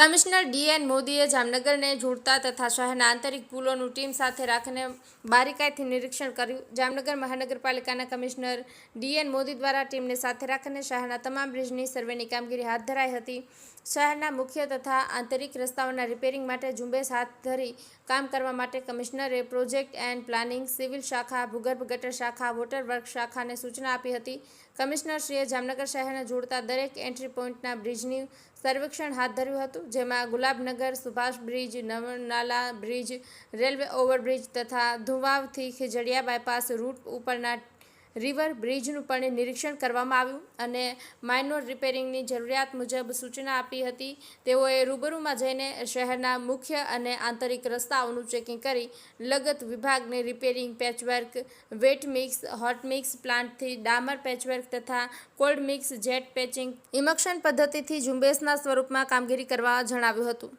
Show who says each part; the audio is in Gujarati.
Speaker 1: કમિશનર ડીએન મોદીએ જામનગરને જોડતા તથા શહેરના આંતરિક પુલોનું ટીમ સાથે રાખીને બારીકાઈથી નિરીક્ષણ કર્યું. જામનગર મહાનગરપાલિકાના કમિશનર ડીએન મોદી દ્વારા ટીમને સાથે રાખીને શહેરના તમામ બ્રિજની સર્વેની કામગીરી હાથ ધરાઈ હતી. શહેરના મુખ્ય તથા આંતરિક રસ્તાઓના રિપેરિંગ માટે ઝુંબેશ હાથ ધરી કામ કરવા માટે કમિશનરે પ્રોજેક્ટ એન્ડ પ્લાનિંગ, સિવિલ શાખા, ભૂગર્ભ ગટર શાખા, વોટર વર્ક શાખાને સૂચના આપી હતી. કમિશનરશ્રીએ જામનગર શહેરને જોડતા દરેક એન્ટ્રી પોઈન્ટના બ્રિજની સર્વેક્ષણ હાથ ધર્યું હતું. જેમાં Gulabnagar Subhash bridge Navnala bridge railway overbridge તથા ધુવાવથી ખેજડીયા બાયપાસ રૂટ ઉપરના રિવર બ્રિજનું પણ નિરીક્ષણ કરવામાં આવ્યું અને માઇનોર રિપેરિંગની જરૂરિયાત મુજબ સૂચના આપી હતી. તેઓએ રૂબરૂમાં જઈને શહેરના મુખ્ય અને આંતરિક રસ્તાઓનું ચેકિંગ કરી લગત વિભાગને repairing patchwork, wet mix, hot mix પ્લાન્ટથી ડામર પેચવર્ક તથા કોલ્ડ મિક્સ જેટ પેચિંગ ઇમક્શન પદ્ધતિથી ઝુંબેશના સ્વરૂપમાં કામગીરી કરવા જણાવ્યું હતું.